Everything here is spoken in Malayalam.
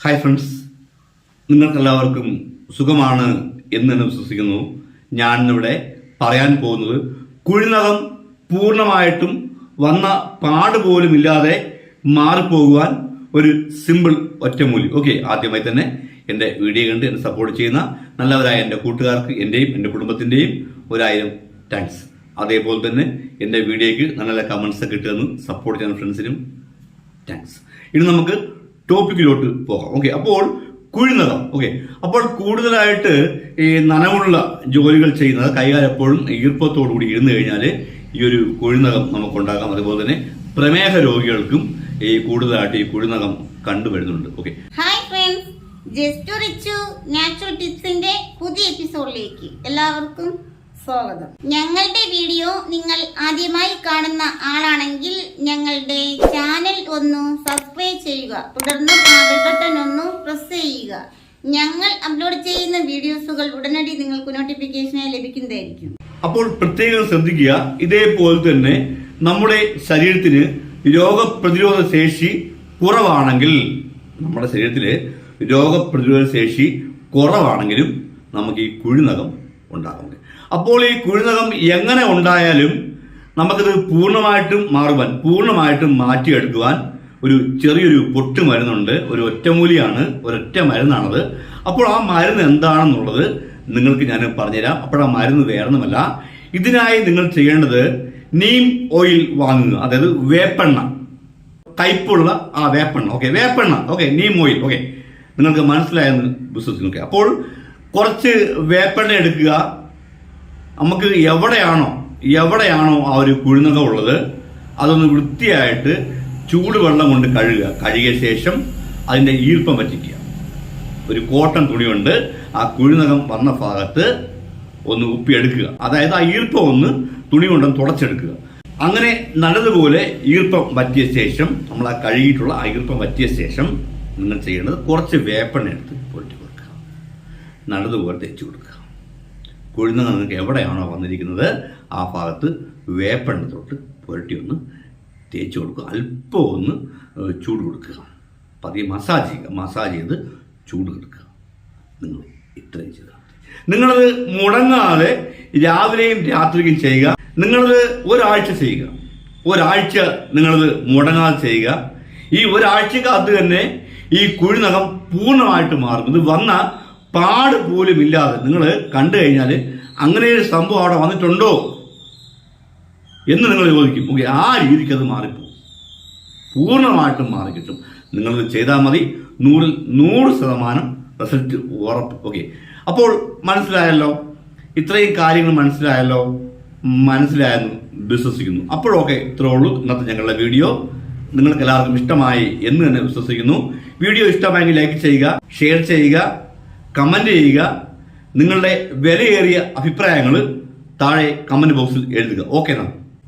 ഹായ് ഫ്രണ്ട്സ് നിങ്ങൾക്കെല്ലാവർക്കും സുഖമാണ് എന്ന് തന്നെ വിശ്വസിക്കുന്നു. ഞാൻ ഇവിടെ പറയാൻ പോകുന്നത് കുഴിനകം പൂർണമായിട്ടും വന്ന പാട് പോലും ഇല്ലാതെ മാറിപ്പോകുവാൻ ഒരു സിമ്പിൾ ഒറ്റമൂലി. ഓക്കെ ആദ്യമായി തന്നെ എന്റെ വീഡിയോ കണ്ട് എന്നെ സപ്പോർട്ട് ചെയ്യുന്ന നല്ലവരായ എന്റെ കൂട്ടുകാർക്ക് എന്റെയും എന്റെ കുടുംബത്തിന്റെയും ഒരായിരം താങ്ക്സ് അതേപോലെ തന്നെ എന്റെ വീഡിയോയ്ക്ക് നല്ല നല്ല കമൻസ് ഒക്കെ കിട്ടുമെന്ന് സപ്പോർട്ട് ചെയ്യുന്ന ഫ്രണ്ട്സിനും താങ്ക്സ് ഇനി നമുക്ക് ടോപ്പിക്കിലോട്ട് പോകാം. ഓക്കെ അപ്പോൾ കുഴിനകം. ഓക്കെ അപ്പോൾ കൂടുതലായിട്ട് ഈ നനവുള്ള ജോലികൾ ചെയ്യുന്നത് കൈകാലം എപ്പോഴും ഈർപ്പത്തോടു കൂടി ഇരുന്ന് കഴിഞ്ഞാൽ ഈ ഒരു കുഴിനകം നമുക്കുണ്ടാകാം. അതുപോലെ തന്നെ പ്രമേഹ രോഗികൾക്കും ഈ കൂടുതലായിട്ട് ഈ കുഴിനകം കണ്ടുവരുന്നുണ്ട് okay hi friends just natural ടിപ്സിന്റെ പുതിയ എപ്പിസോഡിലേക്ക് എല്ലാവർക്കും സ്വാഗതം. ഞങ്ങളുടെ വീഡിയോ നിങ്ങൾ ആദ്യമായി കാണുന്ന ആളാണെങ്കിൽ ഞങ്ങളുടെ ചാനൽ ഒന്ന് സബ്സ്ക്രൈബ് ചെയ്യുക. തുടർന്ന് ബട്ടൺ ഒന്ന് പ്രസ് ചെയ്യുക. ഞങ്ങൾ അപ്ലോഡ് ചെയ്യുന്ന വീഡിയോസുകൾ ഉടനടി നിങ്ങൾക്ക് നോട്ടിഫിക്കേഷനായി ലഭിക്കുന്നതായിരിക്കും. അപ്പോൾ പ്രത്യേകം ശ്രദ്ധിക്കുക ഇതേപോലെ തന്നെ നമ്മുടെ ശരീരത്തിന് രോഗപ്രതിരോധ ശേഷി കുറവാണെങ്കിൽ നമ്മുടെ ശരീരത്തിലെ രോഗപ്രതിരോധ ശേഷി കുറവാണെങ്കിലും നമുക്ക് ഈ കുഴിനകം ഉണ്ടാകും അപ്പോൾ ഈ കുഴിനകം എങ്ങനെ ഉണ്ടായാലും നമുക്കിത് പൂർണമായിട്ടും മാറുവാൻ പൂർണമായിട്ടും മാറ്റിയെടുക്കുവാൻ ഒരു ചെറിയൊരു പൊട്ട് മരുന്നുണ്ട്. ഒരു ഒറ്റമൂലിയാണ്. ഒരൊറ്റ മരുന്നാണത്. അപ്പോൾ ആ മരുന്ന് എന്താണെന്നുള്ളത് നിങ്ങൾക്ക് ഞാൻ പറഞ്ഞുതരാം. അപ്പോൾ ആ മരുന്ന് വേറൊന്നുമല്ല. ഇതിനായി നിങ്ങൾ ചെയ്യേണ്ടത് നീം ഓയിൽ വാങ്ങുക. അതായത് വേപ്പെണ്ണ. കയ്പുള്ള ആ വേപ്പെണ്ണ. Okay വേപ്പെണ്ണ. Okay neem oil. Okay. നിങ്ങൾക്ക് മനസ്സിലായെന്ന് വിശ്വസിക്കുന്നു അപ്പോൾ കുറച്ച് വേപ്പെണ്ണ എടുക്കുക. നമുക്ക് എവിടെയാണോ എവിടെയാണോ ആ ഒരു കുഴിനകം ഉള്ളത് അതൊന്ന് വൃത്തിയായിട്ട് ചൂടുവെള്ളം കൊണ്ട് കഴുകുക കഴുകിയ ശേഷം അതിന്റെ ഈർപ്പം പറ്റിക്കുക ഒരു കോട്ടൺ തുണി കൊണ്ട് ആ കുഴിനകം വന്ന ഭാഗത്ത് ഒന്ന് ഉപ്പിയെടുക്കുക. അതായത് ആ ഈർപ്പം ഒന്ന് തുണി കൊണ്ടൊന്ന് തുടച്ചെടുക്കുക. അങ്ങനെ നല്ലതുപോലെ ഈർപ്പം പറ്റിയ ശേഷം നമ്മൾ ആ കഴുകിയിട്ടുള്ള ആ ഈർപ്പം പറ്റിയ ശേഷം നിങ്ങൾ ചെയ്യേണ്ടത് കുറച്ച് വേപ്പെണ്ണ എടുത്ത് പൊട്ടി കൊടുക്കുക. നല്ലതുപോലെ തേച്ച് കൊടുക്കുക. കുഴിനകം നിങ്ങൾക്ക് എവിടെയാണോ വന്നിരിക്കുന്നത് ആ ഭാഗത്ത് വേപ്പെണ്ണ തൊട്ട് പുരട്ടി ഒന്ന് തേച്ച് കൊടുക്കുക. അല്പം ഒന്ന് ചൂട് കൊടുക്കുക. പതിയെ മസാജ് ചെയ്യുക. മസാജ് ചെയ്ത് ചൂട് കൊടുക്കുക നിങ്ങൾ ഇത്രയും ചെയ്താൽ. നിങ്ങളത് മുടങ്ങാതെ രാവിലെയും രാത്രിയും ചെയ്യുക. നിങ്ങളത് ഒരാഴ്ച ചെയ്യുക. ഒരാഴ്ച നിങ്ങളത് മുടങ്ങാതെ ചെയ്യുക. ഈ ഒരാഴ്ചക്കകത്ത് തന്നെ ഈ കുഴിനകം പൂർണമായിട്ട് മാറും. ഇത് വന്ന പാട് പോലും ഇല്ലാതെ നിങ്ങൾ കണ്ടു കഴിഞ്ഞാൽ അങ്ങനെ ഒരു സംഭവം അവിടെ വന്നിട്ടുണ്ടോ? എന്ന് നിങ്ങൾ ചോദിക്കും. ഓക്കെ ആ രീതിക്ക് അത് മാറിപ്പോകും. പൂർണമായിട്ടും മാറിക്കിട്ടും നിങ്ങളത് ചെയ്താൽ മതി. നൂറിൽ നൂറ് ശതമാനം റിസൾട്ട് ഉറപ്പ്. ഓക്കെ അപ്പോൾ മനസ്സിലായല്ലോ? ഇത്രയും കാര്യങ്ങൾ മനസ്സിലായല്ലോ? മനസ്സിലായെന്ന് വിശ്വസിക്കുന്നു. അപ്പോഴൊക്കെ ഇത്രേ ഉള്ളൂ ഇന്നത്തെ ഞങ്ങളുടെ വീഡിയോ. നിങ്ങൾക്ക് എല്ലാവർക്കും ഇഷ്ടമായി എന്ന് തന്നെ വിശ്വസിക്കുന്നു. വീഡിയോ ഇഷ്ടമായെങ്കിൽ ലൈക്ക് ചെയ്യുക ഷെയർ ചെയ്യുക കമന്റ് ചെയ്യുക. നിങ്ങളുടെ വിലയേറിയ അഭിപ്രായങ്ങൾ താഴെ കമന്റ് ബോക്സിൽ എഴുതുക. ഓക്കെ എന്നാ.